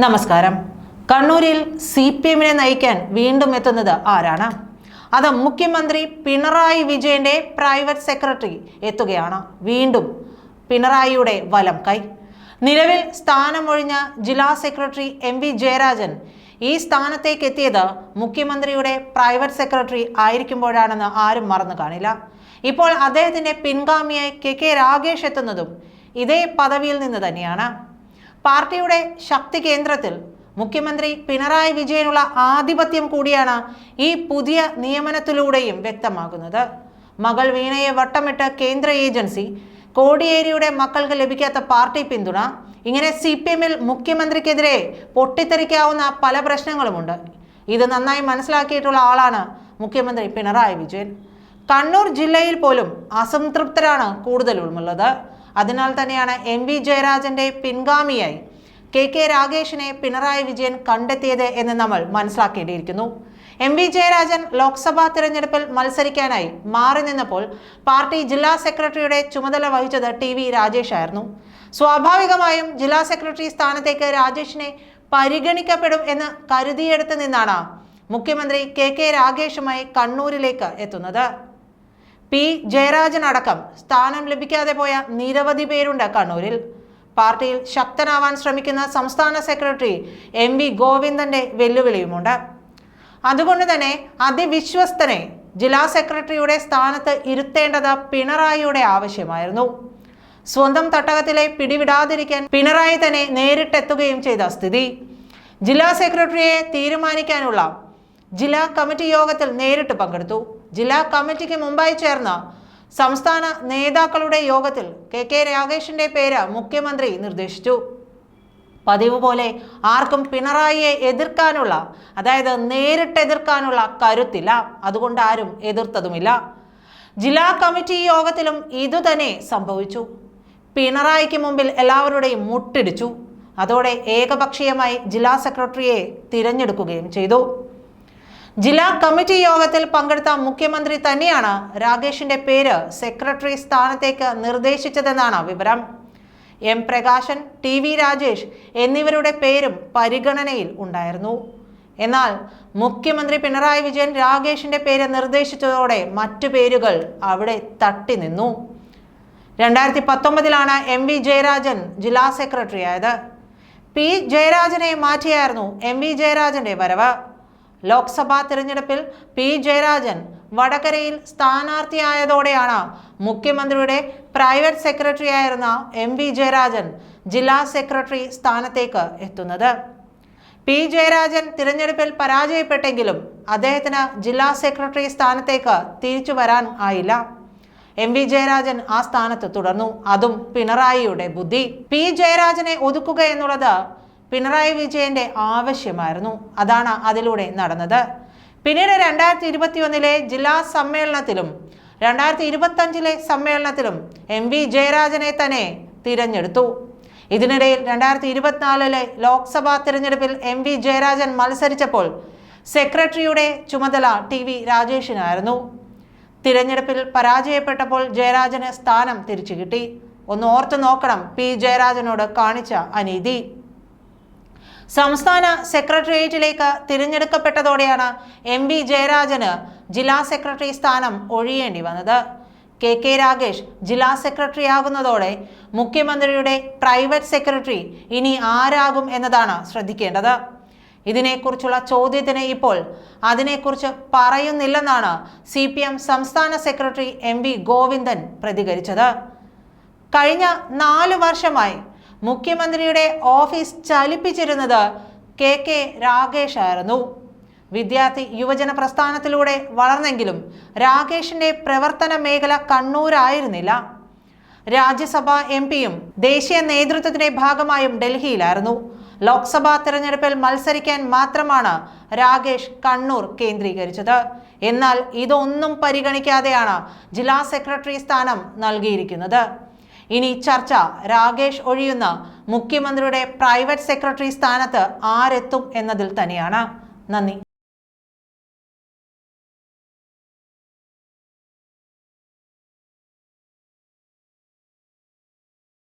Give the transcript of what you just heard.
നമസ്കാരം. കണ്ണൂരിൽ C P എമ്മിനെ നയിക്കാൻ വീണ്ടും എത്തുന്നത് ആരാണ്? അത് മുഖ്യമന്ത്രി പിണറായി വിജയന്റെ പ്രൈവറ്റ് സെക്രട്ടറി എത്തുകയാണ്. വീണ്ടും പിണറായിയുടെ വലം കൈ. നിലവിൽ സ്ഥാനമൊഴിഞ്ഞ ജില്ലാ സെക്രട്ടറി എം വി ജയരാജൻ ഈ സ്ഥാനത്തേക്ക് എത്തിയത് മുഖ്യമന്ത്രിയുടെ പ്രൈവറ്റ് സെക്രട്ടറി ആയിരിക്കുമ്പോഴാണെന്ന് ആരും മറന്നു കാണില്ല. ഇപ്പോൾ അദ്ദേഹത്തിന്റെ പിൻഗാമിയായി കെ കെ രാഗേഷ് എത്തുന്നതും ഇതേ പദവിയിൽ നിന്ന് തന്നെയാണ്. പാർട്ടിയുടെ ശക്തി കേന്ദ്രത്തിൽ മുഖ്യമന്ത്രി പിണറായി വിജയനുള്ള ആധിപത്യം കൂടിയാണ് ഈ പുതിയ നിയമനത്തിലൂടെയും വ്യക്തമാകുന്നത്. മകൾ വീണയെ വട്ടമിട്ട് കേന്ദ്ര ഏജൻസി കോടിയേരിയുടെ മക്കൾക്ക് ലഭിക്കാത്ത പാർട്ടി പിന്തുണ ഇങ്ങനെ സി പി എമ്മിൽ മുഖ്യമന്ത്രിക്കെതിരെ പൊട്ടിത്തെറിക്കാവുന്ന പല പ്രശ്നങ്ങളുമുണ്ട്. ഇത് നന്നായി മനസ്സിലാക്കിയിട്ടുള്ള ആളാണ് മുഖ്യമന്ത്രി പിണറായി വിജയൻ. കണ്ണൂർ ജില്ലയിൽ പോലും അസംതൃപ്തരാണ് കൂടുതലുമുള്ളത് അതിനാൽ തന്നെയാണ് എം വി ജയരാജന്റെ പിൻഗാമിയായി. കെ കെ രാഗേഷിനെ പിണറായി വിജയൻ കണ്ടെത്തിയത് എന്ന് നമ്മൾ മനസ്സിലാക്കേണ്ടിയിരിക്കുന്നു. എം വി ജയരാജൻ ലോക്സഭാ തിരഞ്ഞെടുപ്പിൽ മത്സരിക്കാനായി മാറി നിന്നപ്പോൾ പാർട്ടി ജില്ലാ സെക്രട്ടറിയുടെ ചുമതല വഹിച്ചത് ടി വി രാജേഷ് ആയിരുന്നു. സ്വാഭാവികമായും ജില്ലാ സെക്രട്ടറി സ്ഥാനത്തേക്ക് രാജേഷിനെ പരിഗണിക്കപ്പെടും എന്ന് കരുതിയെടുത്ത് നിന്നാണ് മുഖ്യമന്ത്രി കെ കെ രാഗേഷുമായി കണ്ണൂരിലേക്ക് എത്തുന്നത്. പി ജയരാജൻ അടക്കം സ്ഥാനം ലഭിക്കാതെ പോയ നിരവധി പേരുണ്ട് കണ്ണൂരിൽ. പാർട്ടിയിൽ ശക്തനാവാൻ ശ്രമിക്കുന്ന സംസ്ഥാന സെക്രട്ടറി എം വി ഗോവിന്ദന്റെ വെല്ലുവിളിയുമുണ്ട്. അതുകൊണ്ട് തന്നെ അതിവിശ്വസ്തനെ ജില്ലാ സെക്രട്ടറിയുടെ സ്ഥാനത്ത് ഇരുത്തേണ്ടത് പിണറായിയുടെ ആവശ്യമായിരുന്നു. സ്വന്തം തട്ടകത്തിലെ പിടിവിടാതിരിക്കാൻ പിണറായി തന്നെ നേരിട്ടെത്തുകയും ചെയ്ത സ്ഥിതി. ജില്ലാ സെക്രട്ടറിയെ തീരുമാനിക്കാനുള്ള ജില്ലാ കമ്മിറ്റി യോഗത്തിൽ നേരിട്ട് പങ്കെടുത്തു. ജില്ലാ കമ്മിറ്റിക്ക് മുമ്പായി ചേർന്ന സംസ്ഥാന നേതാക്കളുടെ യോഗത്തിൽ കെ കെ രാഗേഷിന്റെ പേര് മുഖ്യമന്ത്രി നിർദ്ദേശിച്ചു. പതിവ് പോലെ ആർക്കും പിണറായിയെ എതിർക്കാനുള്ള അതായത് നേരിട്ട് എതിർക്കാനുള്ള കരുത്തില്ല. അതുകൊണ്ട് ആരും എതിർത്തതുമില്ല. ജില്ലാ കമ്മിറ്റി യോഗത്തിലും ഇതുതന്നെ സംഭവിച്ചു. പിണറായിക്ക് മുമ്പിൽ എല്ലാവരുടെയും മുട്ടിടിച്ചു. അതോടെ ഏകപക്ഷീയമായി ജില്ലാ സെക്രട്ടറിയെ തിരഞ്ഞെടുക്കുകയും ചെയ്തു. ജില്ലാ കമ്മിറ്റി യോഗത്തിൽ പങ്കെടുത്ത മുഖ്യമന്ത്രി തന്നെയാണ് രാകേഷിന്റെ പേര് സെക്രട്ടറി സ്ഥാനത്തേക്ക് നിർദ്ദേശിച്ചതെന്നാണ് വിവരം. M Prakashan T V Rajesh എന്നിവരുടെ പേരും പരിഗണനയിൽ ഉണ്ടായിരുന്നു. എന്നാൽ മുഖ്യമന്ത്രി പിണറായി വിജയൻ രാകേഷിന്റെ പേര് നിർദ്ദേശിച്ചതോടെ മറ്റു പേരുകൾ അവിടെ തട്ടി നിന്നു. രണ്ടായിരത്തി പത്തൊമ്പതിലാണ് എം വി ജയരാജൻ ജില്ലാ സെക്രട്ടറി ആയത് പി ജയരാജനെ മാറ്റിയായിരുന്നു എം വി ജയരാജന്റെ വരവ്. ലോക്സഭാ തിരഞ്ഞെടുപ്പിൽ പി ജയരാജൻ വടകരയിൽ സ്ഥാനാർത്ഥിയായതോടെയാണ് മുഖ്യമന്ത്രിയുടെ പ്രൈവറ്റ് സെക്രട്ടറി ആയിരുന്ന എം വി ജയരാജൻ ജില്ലാ സെക്രട്ടറി സ്ഥാനത്തേക്ക് എത്തുന്നത്. പി ജയരാജൻ തിരഞ്ഞെടുപ്പിൽ പരാജയപ്പെട്ടെങ്കിലും അദ്ദേഹത്തിന് ജില്ലാ സെക്രട്ടറി സ്ഥാനത്തേക്ക് തിരിച്ചു വരാൻ ആയില്ല. എം വി ജയരാജൻ ആ സ്ഥാനത്ത് തുടർന്നു. അതും പിണറായിയുടെ ബുദ്ധി. പി ജയരാജനെ ഒതുക്കുക എന്നുള്ളത് പിണറായി വിജയന്റെ ആവശ്യമായിരുന്നു. അതാണ് അതിലൂടെ നടന്നത്. പിന്നീട് രണ്ടായിരത്തി ഇരുപത്തി ഒന്നിലെ ജില്ലാ സമ്മേളനത്തിലും രണ്ടായിരത്തി ഇരുപത്തഞ്ചിലെ സമ്മേളനത്തിലും എം വി ജയരാജനെ തന്നെ തിരഞ്ഞെടുത്തു. ഇതിനിടയിൽ രണ്ടായിരത്തി ഇരുപത്തിനാലിലെ ലോക്സഭാ തിരഞ്ഞെടുപ്പിൽ എം വി ജയരാജൻ മത്സരിച്ചപ്പോൾ സെക്രട്ടറിയുടെ ചുമതല ടി വി രാജേഷിനായിരുന്നു. തിരഞ്ഞെടുപ്പിൽ പരാജയപ്പെട്ടപ്പോൾ ജയരാജന് സ്ഥാനം തിരിച്ചു കിട്ടി ഒന്ന് ഓർത്തു നോക്കണം പി ജയരാജനോട് കാണിച്ച അനീതി. സംസ്ഥാന സെക്രട്ടേറിയറ്റിലേക്ക് തിരഞ്ഞെടുക്കപ്പെട്ടതോടെയാണ് എം വി ജയരാജന് ജില്ലാ സെക്രട്ടറി സ്ഥാനം ഒഴിയേണ്ടി വന്നത്. കെ കെ രാഗേഷ് ജില്ലാ സെക്രട്ടറി ആകുന്നതോടെ മുഖ്യമന്ത്രിയുടെ പ്രൈവറ്റ് സെക്രട്ടറി ഇനി ആരാകും എന്നതാണ് ശ്രദ്ധിക്കേണ്ടത്. ഇതിനെക്കുറിച്ചുള്ള ചോദ്യത്തിന് ഇപ്പോൾ അതിനെക്കുറിച്ച് പറയുന്നില്ലെന്നാണ് സി പി എം സംസ്ഥാന സെക്രട്ടറി എം വി ഗോവിന്ദൻ പ്രതികരിച്ചത്. കഴിഞ്ഞ നാല് വർഷമായി മുഖ്യമന്ത്രിയുടെ ഓഫീസ് ചലിപ്പിച്ചിരുന്നത് കെ കെ രാകേഷ് ആയിരുന്നു. വിദ്യാർത്ഥി യുവജന പ്രസ്ഥാനത്തിലൂടെ വളർന്നെങ്കിലും രാകേഷിന്റെ പ്രവർത്തന മേഖല കണ്ണൂരായിരുന്നില്ല. രാജ്യസഭാ എം പിയും ദേശീയ നേതൃത്വത്തിന്റെ ഭാഗമായും ഡൽഹിയിലായിരുന്നു. ലോക്സഭാ തിരഞ്ഞെടുപ്പിൽ മത്സരിക്കാൻ മാത്രമാണ് രാകേഷ് കണ്ണൂർ കേന്ദ്രീകരിച്ചത്. എന്നാൽ ഇതൊന്നും പരിഗണിക്കാതെയാണ് ജില്ലാ സെക്രട്ടറി സ്ഥാനം നൽകിയിരിക്കുന്നത്. ഇനി ചർച്ച. രാകേഷ് ഒഴിയുന്ന മുഖ്യമന്ത്രിയുടെ പ്രൈവറ്റ് സെക്രട്ടറി സ്ഥാനത്ത് ആരെത്തും എന്നതിൽ തന്നെയാണ്. നന്ദി.